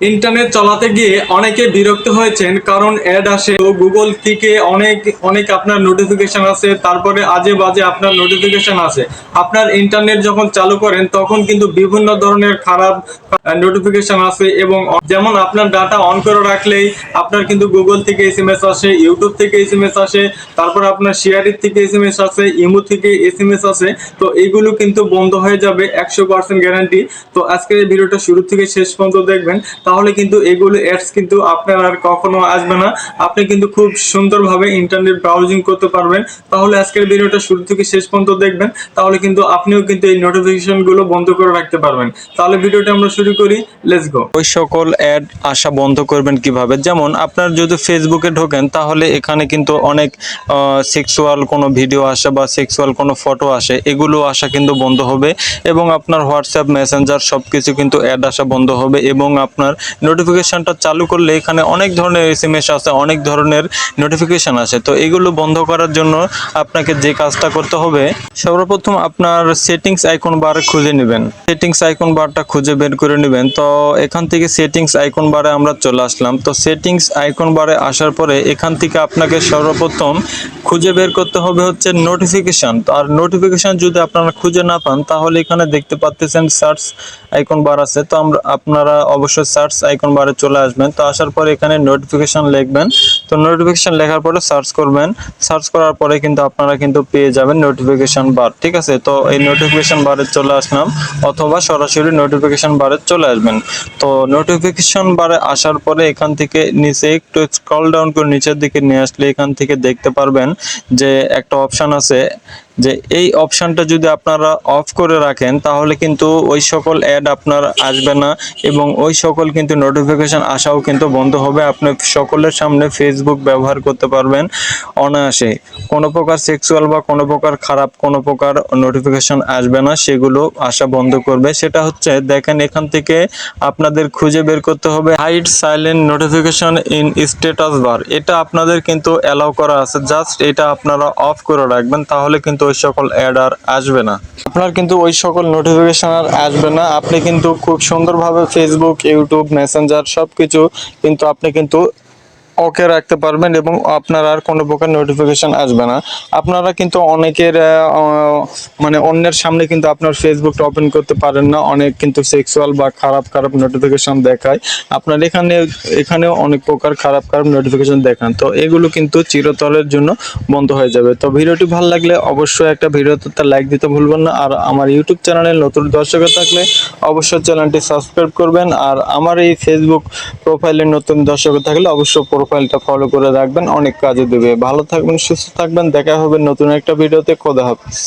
Internet চালাতে গিয়ে অনেকে বিরক্ত হয়েছেন, কারণ অ্যাড আসে তো গুগল থেকে অনেক অনেক আপনার নোটিফিকেশন আসে, তারপরে আজে বাজে আপনার নোটিফিকেশন আসে। আপনার ইন্টারনেট যখন চালু করেন, তখন কিন্তু বিভিন্ন ধরনের খারাপ নোটিফিকেশন আসে এবং যেমন আপনার ডাটা অন করে রাখলেই আপনার কিন্তু গুগল থেকে এস এম এস আসে ইউটিউব থেকে এস এম এস আসে, তারপর আপনার শেয়ারের থেকে এস এম এস আসে ইমো থেকে এস এম এস আসে, তো এইগুলো কিন্তু বন্ধ হয়ে যাবে একশো পার্সেন্ট গ্যারান্টি তো আজকের এই ভিডিওটা শুরু থেকে শেষ পর্যন্ত দেখবেন। তাহলে কিন্তু এগুলো অ্যাডস কিন্তু আপনার আর কখনো আসবে না। আপনি কিন্তু খুব সুন্দরভাবে ইন্টারনেট ব্রাউজিং করতে পারবেন। তাহলে আজকের ভিডিওটা শুরু থেকে শেষ পর্যন্ত দেখবেন। তাহলে কিন্তু আপনিও কিন্তু এই নোটিফিকেশনগুলো বন্ধ করে রাখতে পারবেন। তাহলে ভিডিওটা আমরা শুরু করি। লেটস গো ওই সকল অ্যাড আসা বন্ধ করবেন কীভাবে? যেমন আপনার যদি ফেসবুকে ঢোকেন, তাহলে এখানে কিন্তু অনেক সেক্সুয়াল কোনো ভিডিও আসে বা সেক্সুয়াল কোনো ফটো আসে, এগুলো আসা কিন্তু বন্ধ হবে। এবং আপনার হোয়াটসঅ্যাপ মেসেঞ্জার সব কিছু কিন্তু অ্যাড আসা বন্ধ হবে এবং আপনার নোটিফিকেশনটা চালু করলে এখানে অনেক ধরনের এস এম অনেক ধরনের নোটিফিকেশন আসে। তো এগুলো বন্ধ করার জন্য আপনাকে যে কাজটা করতে হবে, সর্বপ্রথম আপনার সেটিংস আইকন বার খুঁজে নেবেন। সেটিংস আইকন বারটা খুঁজে বের করে নেবেন। তো এখান থেকে সেটিংস আইকন বারে আমরা চলে আসলাম। তো সেটিংস আইকন বারে আসার পরে এখান থেকে আপনাকে সর্বপ্রথম খুঁজে বের করতে হবে হচ্ছে নোটিফিকেশন আর নোটিফিকেশন যদি আপনারা খুঁজে না পান, তাহলে এখানে দেখতে পাচ্ছেন সার্চ আইকন বার আছে। তো আমরা, আপনারা অবশ্যই সার্চ আইকন বারে চলে আসবেন। তো আসার পরে এখানে নোটিফিকেশন লিখবেন। তো নোটিফিকেশন লেখার পরে সার্চ করবেন। সার্চ করার পরে কিন্তু আপনারা কিন্তু পেয়ে যাবেন নোটিফিকেশন বার ঠিক আছে? তো এই নোটিফিকেশন বারে চলে আসলাম। অথবা সরাসরি নোটিফিকেশন বারে চলে আসবেন। তো নোটিফিকেশন বারে আসার পরে এখান থেকে নিচে একটু স্ক্রল ডাউন করে নিচের দিকে নিয়ে আসলে এখান থেকে দেখতে পারবেন যে একটা অপশন আছে। যে এই অপশনটা যদি আপনারা অফ করে রাখেন, তাহলে কিন্তু ওই সকল অ্যাড আপনার আসবে না এবং ওই সকল কিন্তু নোটিফিকেশান আসাও কিন্তু বন্ধ হবে। আপনি সকলের সামনে ফেসবুক ব্যবহার করতে পারবেন অনায়াসে। কোনো প্রকার সেক্সুয়াল বা কোনো প্রকার খারাপ, কোনো প্রকার নোটিফিকেশান আসবে না, সেগুলো আসা বন্ধ করবে। সেটা হচ্ছে, দেখেন এখান থেকে আপনাদের খুঁজে বের করতে হবে hide silent notification in status bar এটা আপনাদের কিন্তু অ্যালাউ করা আছে। জাস্ট এটা আপনারা অফ করে রাখবেন, তাহলে কিন্তু ওই সকল অ্যাড আর আসবে না। আপনার কিন্তু ওই সকল নোটিফিকেশন আর আসবে না। আপনি কিন্তু খুব সুন্দরভাবে ফেসবুক ইউটিউব মেসেঞ্জার সব কিছু কিন্তু আপনি কিন্তু ওকে রাখতে পারবেন এবং আপনার আর কোনো প্রকার নোটিফিকেশন আসবে না। আপনারা কিন্তু অনেকের মানে অন্যের সামনে কিন্তু আপনার ফেসবুকটা ওপেন করতে পারেন না। অনেক কিন্তু সেক্সুয়াল বা খারাপ খারাপ নোটিফিকেশন দেখায়। আপনার এখানে, এখানেও অনেক প্রকার খারাপ খারাপ নোটিফিকেশান দেখান। তো এগুলো কিন্তু চিরতরের জন্য বন্ধ হয়ে যাবে। তো ভিডিওটি ভালো লাগলে অবশ্যই একটা ভিডিওতে লাইক দিতে ভুলবেন না। আর আমার ইউটিউব চ্যানেলে নতুন দর্শক থাকলে অবশ্যই চ্যানেলটি সাবস্ক্রাইব করবেন। আর আমার এই ফেসবুক প্রোফাইলে নতুন দর্শক থাকলে অবশ্যই প্রোফাইলটা ফলো করে রাখবেন। অনেক কাজে দেবে। ভালো থাকবেন, সুস্থ থাকবেন। দেখা হবে নতুন একটা ভিডিওতে খোদা হাফিজ।